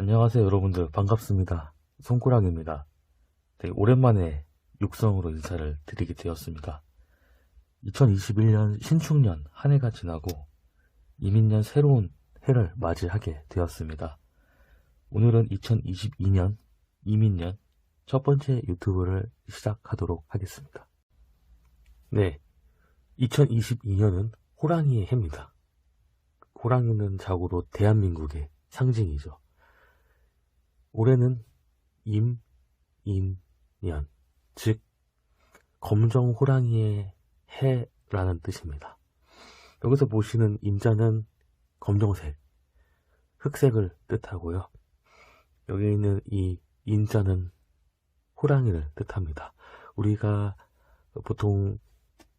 안녕하세요 여러분들. 반갑습니다. 손꾸락입니다. 되게 오랜만에 육성으로 인사를 드리게 되었습니다. 2021년 신축년 한 해가 지나고 이민년 새로운 해를 맞이하게 되었습니다. 오늘은 2022년 이민년 첫 번째 유튜브를 시작하도록 하겠습니다. 네 2022년은 호랑이의 해입니다. 호랑이는 자고로 대한민국의 상징이죠 올해는 임, 인, 년, 즉 검정 호랑이의 해라는 뜻입니다. 여기서 보시는 임자는 검정색, 흑색을 뜻하고요. 여기 있는 이 인자는 호랑이를 뜻합니다. 우리가 보통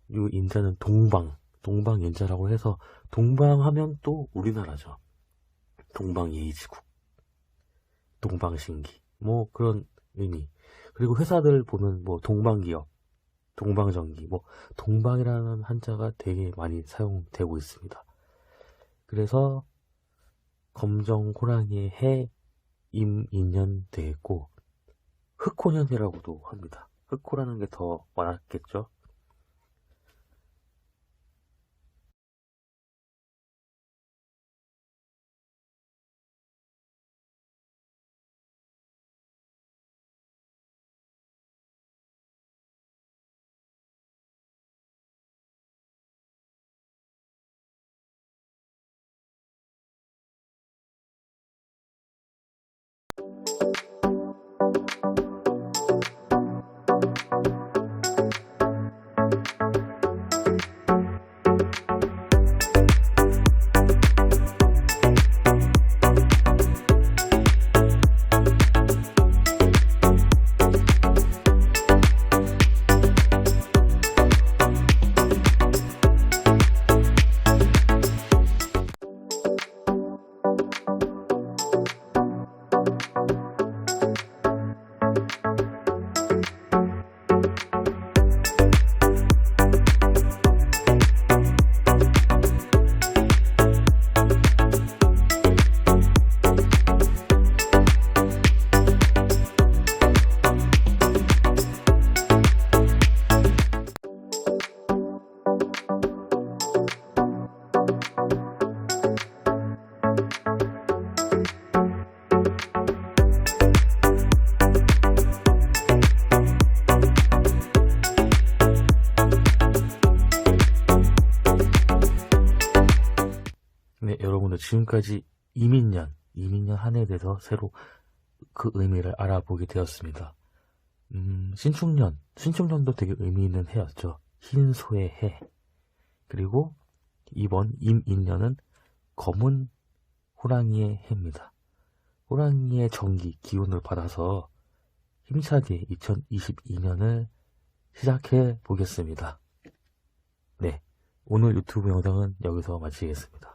이 인자는 동방, 동방인자라고 해서 동방하면 또 우리나라죠. 동방예의지국. 동방신기. 뭐 그런 의미. 그리고 회사들 보면 뭐 동방기업 동방전기. 뭐 동방이라는 한자가 되게 많이 사용되고 있습니다. 그래서 검정 호랑이의 해 임인년 되겠고 흑호년이라고도 합니다. 흑호라는 게 더 많았겠죠 네, 여러분들 지금까지 이민년, 이민년 한 해에 대해서 새로 그 의미를 알아보게 되었습니다. 음, 신축년, 신축년도 되게 의미 있는 해였죠. 흰 소의 해. 그리고 이번 임인년은 검은 호랑이의 해입니다. 호랑이의 전기, 기운을 받아서 힘차게 2022년을 시작해 보겠습니다. 네, 오늘 유튜브 영상은 여기서 마치겠습니다.